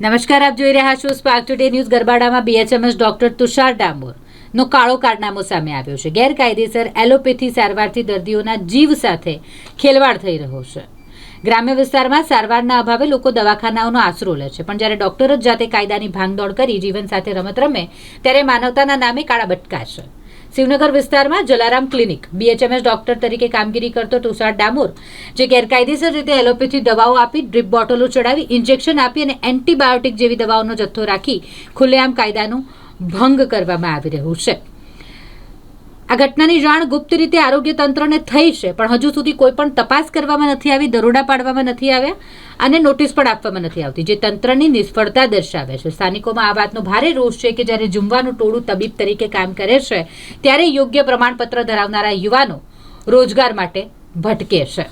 નમસ્કાર, આપ જોઈ રહ્યા છો સ્પાર્ક ટુડે ન્યૂઝ ગરબાડામાં બીએચએમએસ ડોક્ટર તુષાર ડામોર નો કાળો કારનામો સામે આવ્યો છે. ગેરકાયદેસર એલોપેથી સારવારથી દર્દીઓના જીવ સાથે ખેલવાડ થઈ રહ્યો છે. ગ્રામ્ય વિસ્તારમાં સારવારના અભાવે લોકો દવાખાનાઓનો આશરો લે છે. પણ જ્યારે ડોક્ટરો જ જાતે કાયદાની ભાંગદોડ કરી જીવન સાથે રમત રમે, ત્યારે માનવતાના નામે કાળા બટકા છે. શિવનગર વિસ્તારમાં જલારામ ક્લિનિક બીએચએમએસ ડોક્ટર તરીકે કામગીરી કરતો તુષાર ડામોર, જે ગેરકાયદેસર રીતે એલોપેથી દવાઓ આપી ડ્રીપ બોટલો ચડાવી, ઇન્જેક્શન આપી અને એન્ટીબાયોટિક જેવી દવાઓનો જથ્થો રાખી ખુલ્લેઆમ કાયદાનું ભંગ કરવામાં આવી રહ્યું છે. આ ઘટનાની જાણ ગુપ્ત રીતે આરોગ્ય તંત્રને થઈ છે, પણ હજુ સુધી કોઈ પણ તપાસ કરવામાં નથી આવી, દરોડા પાડવામાં નથી આવ્યા અને નોટિસ પણ આપવામાં નથી આવતી, જે તંત્રની નિષ્ફળતા દર્શાવે છે. સ્થાનિકોમાં આ વાતનો ભારે રોષ છે કે જ્યારે જુમવાનું ટોળું તબીબ તરીકે કામ કરે છે, ત્યારે યોગ્ય પ્રમાણપત્ર ધરાવનારા યુવાનો રોજગાર માટે ભટકે છે.